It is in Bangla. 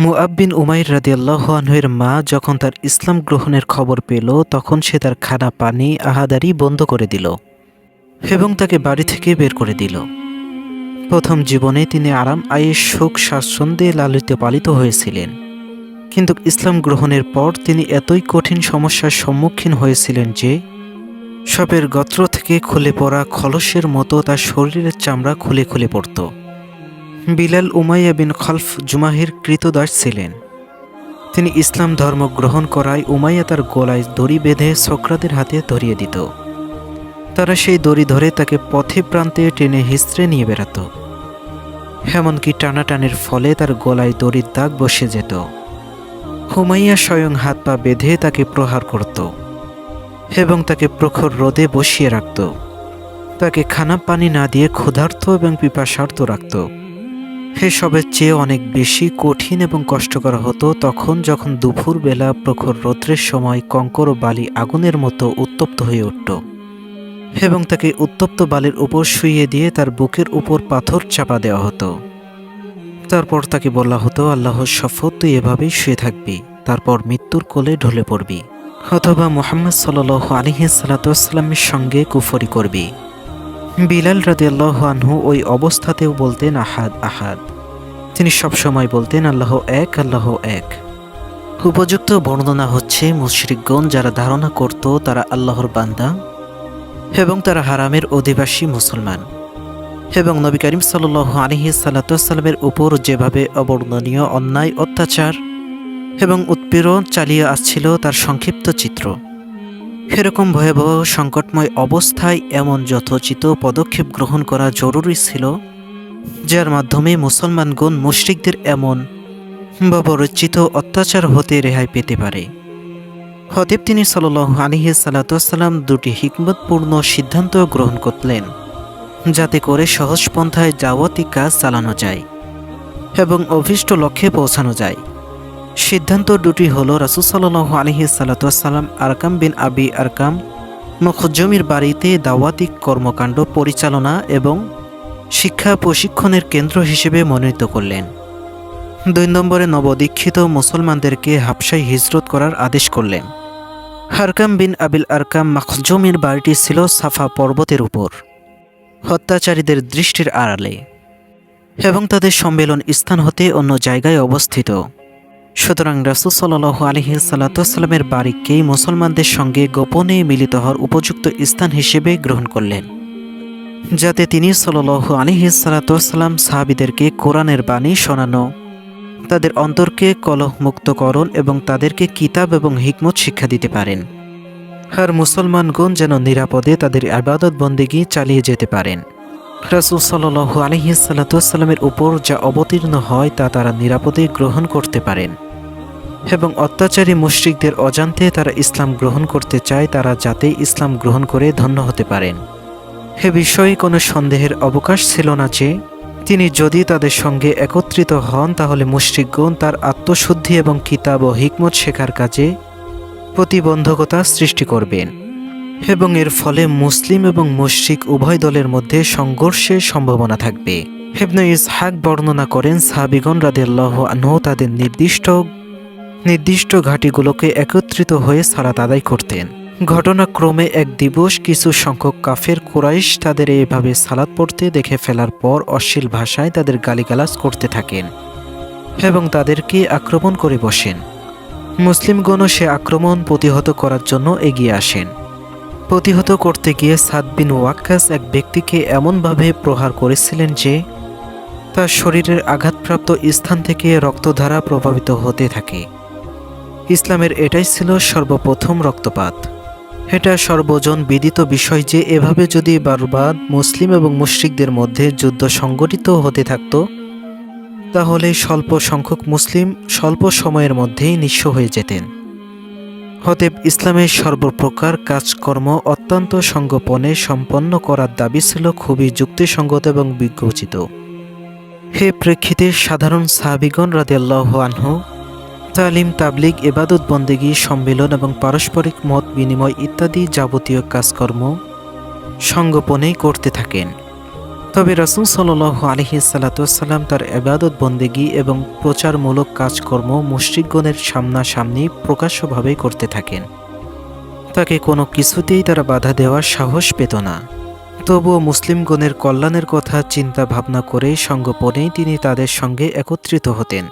মুআব্বিন উমাইর রাদিয়াল্লাহ আনহুয়ের মা যখন তার ইসলাম গ্রহণের খবর পেল, তখন সে তার খানা পানি, আহাদারি বন্ধ করে দিল এবং তাকে বাড়ি থেকে বের করে দিল। প্রথম জীবনে তিনি আরাম আয়ের সুখ, স্বাচ্ছন্দ্যে লালিত, পালিত হয়েছিলেন। কিন্তু ইসলাম গ্রহণের পর তিনি এতই কঠিন সমস্যার সম্মুখীন হয়েছিলেন যে সবের গত্র থেকে খুলে পড়া খলসের মতো তার শরীরের চামড়া খুলে খুলে পড়ত। বিলাল উমাইয়া বিন খলফ জুমাহির কৃতদাস ছিলেন। তিনি ইসলাম ধর্ম গ্রহণ করায় উমাইয়া তার গলায় দড়ি বেঁধে সক্রাদের হাতে ধরিয়ে দিত। তারা সেই দড়ি ধরে তাকে পথে প্রান্তে টেনে হিস্ত্রে নিয়ে বেড়াত। এমনকি টানাটানির ফলে তার গলায় দড়ির দাগ বসে যেত। হুমাইয়া স্বয়ং হাত পা বেঁধে তাকে প্রহার করত এবং তাকে প্রখর রোদে বসিয়ে রাখত। তাকে খানা পানি না দিয়ে ক্ষুধার্ত এবং পিপাসার্ত রাখত। এসবের চেয়ে অনেক বেশি কঠিন এবং কষ্টকর হতো তখন যখন দুপুর বেলা প্রখর রৌদ্রের সময় কঙ্কর ও বালি আগুনের মতো উত্তপ্ত হয়ে উঠত এবং তাকে উত্তপ্ত বালির উপর শুইয়ে দিয়ে তার বুকের উপর পাথর চাপা দেওয়া হতো। তারপর তাকে বলা হতো আল্লাহর শপথ, তুই এভাবেই শুয়ে থাকবি, তারপর মৃত্যুর কোলে ঢলে পড়বি, অথবা মোহাম্মদ সাল আলিহি সালাতামের সঙ্গে কুফরি করবি। বিলাল রাদিয়াল্লাহু আনহু ওই অবস্থাতেও বলতেন, আহাদ আহাদ। তিনি সবসময় বলতেন, আল্লাহ এক আল্লাহ এক। উপযুক্ত বর্ণনা হচ্ছে মুশরিকগণ যারা ধারণা করত তারা আল্লাহর বান্দা এবং তারা হারামের অধিবাসী মুসলমান। এবং নবী করিম সাল আলহি সাল্লাতামের উপর যেভাবে অবর্ণনীয় অন্যায়, অত্যাচার এবং উৎপীড়ন চালিয়ে আসছিল তার সংক্ষিপ্ত চিত্র। এরকম ভয়াবহ সংকটময় অবস্থায় এমন যথোচিত পদক্ষেপ গ্রহণ করা জরুরি ছিল, যার মাধ্যমে মুসলমানগণ মুশরিকদের এমন ববরচিত অত্যাচার হতে রেহাই পেতে পারে। হতেব তিনি সাল আলিহি সাল্লাতাম দুটি হিকমতপূর্ণ সিদ্ধান্ত গ্রহণ করলেন, যাতে করে সহজ পন্থায় যাবতীয় কাজ চালানো যায় এবং অভীষ্ট লক্ষ্যে পৌঁছানো যায়। সিদ্ধান্ত দুটি হল রাসুসাল্লাহ আলহি সাল্লাতাম আরকাম বিন আবি আরকাম মুখজমির বাড়িতে দাওয়াতিক কর্মকাণ্ড পরিচালনা এবং শিক্ষা প্রশিক্ষণের কেন্দ্র হিসেবে মনোনীত করলেন। দুই নম্বরে নবদীক্ষিত মুসলমানদেরকে হাবসায় হিজরত করার আদেশ করলেন। হারকাম বিন আবিল আরকাম মাখজমির বাড়িটি ছিল সাফা পর্বতের উপর। হত্যাচারীদের দৃষ্টির আড়ালে। এবং তাদের সম্মেলন স্থান হতে অন্য জায়গায় অবস্থিত। সুতরাং রাসুল সাল আলহি সাল্লাতামের বাড়িকেই মুসলমানদের সঙ্গে গোপনে মিলিত হওয়ার উপযুক্ত স্থান হিসেবে গ্রহণ করলেন, যাতে তিনি সাল আলহি সাল্লাতাম সাহাবিদেরকে কোরআনের বাণী শোনানো, তাদের অন্তরকে কলহমুক্তকরণ এবং তাদেরকে কিতাব এবং হিকমত শিক্ষা দিতে পারেন। আর মুসলমানগণ যেন নিরাপদে তাদের আবাদত বন্দিগি চালিয়ে যেতে পারেন। রাসুল সাল আলহি সাল্লাতামের উপর যা অবতীর্ণ হয় তা তারা নিরাপদে গ্রহণ করতে পারেন। এবং অত্যাচারী মুশ্রিকদের অজান্তে তারা ইসলাম গ্রহণ করতে চায়, তারা যাতে ইসলাম গ্রহণ করে ধন্য হতে পারেন। এ বিষয়ে কোনো সন্দেহের অবকাশ ছিল না যে, তিনি যদি তাদের সঙ্গে একত্রিত হন, তাহলে মুশ্রিকগণ তার আত্মশুদ্ধি এবং কিতাব ও হিকমত শেখার কাজে প্রতিবন্ধকতা সৃষ্টি করবেন। এবং এর ফলে মুসলিম এবং মুশ্রিক উভয় দলের মধ্যে সংঘর্ষের সম্ভাবনা থাকবে। হেবন ইসহাক বর্ণনা করেন সাহাবিগণ রাদেল্লাহ আনহু তাদের নির্দিষ্ট নির্দিষ্ট ঘাঁটিগুলোকে একত্রিত হয়ে সালাত আদায় করতেন। ঘটনাক্রমে এক দিবস কিছু সংখ্যক কাফের কোরাইশ তাদের এভাবে সালাদ পড়তে দেখে ফেলার পর অশ্লীল ভাষায় তাদের গালিগালাজ করতে থাকেন এবং তাদেরকে আক্রমণ করে বসেন। মুসলিমগণও সে আক্রমণ প্রতিহত করার জন্য এগিয়ে আসেন। প্রতিহত করতে গিয়ে সাদ বিন ওয়াক্কাস এক ব্যক্তিকে এমনভাবে প্রহার করেছিলেন যে, তার শরীরের আঘাতপ্রাপ্ত স্থান থেকে রক্তধারা প্রভাবিত হতে থাকে। ইসলামের এটাই ছিল সর্বপ্রথম রক্তপাত। এটা সর্বজন বিদিত বিষয় যে এভাবে যদি বারবার মুসলিম এবং মুশ্রিকদের মধ্যে যুদ্ধ সংগঠিত হতে থাকত, তাহলে স্বল্প সংখ্যক মুসলিম স্বল্প সময়ের মধ্যেই নিঃস্ব হয়ে যেতেন। হতেব ইসলামের সর্বপ্রকার কাজকর্ম অত্যন্ত সংগোপনে সম্পন্ন করার দাবি ছিল খুবই যুক্তিসঙ্গত এবং বিজ্ঞোচিত হে প্রেক্ষিতে সাধারণ সাহাবিগণ রাদিয়াল্লাহ আনহু তালিম তাবলিগ এবাদত বন্দেগী, সম্মেলন এবং পারস্পরিক মত বিনিময় ইত্যাদি যাবতীয় কাজকর্ম সঙ্গোপনেই করতে থাকেন। তবে রাসুল সাল আলহি সাল্লাতাম তার এবাদত বন্দেগী এবং প্রচারমূলক কাজকর্ম মুশ্রিকগণের সামনাসামনি প্রকাশ্যভাবে করতে থাকেন। তাকে কোনো কিছুতেই তারা বাধা দেওয়ার সাহস পেত না। তবুও মুসলিমগণের কল্যাণের কথা চিন্তা ভাবনা করে সঙ্গোপনেই তিনি তাদের সঙ্গে একত্রিত হতেন।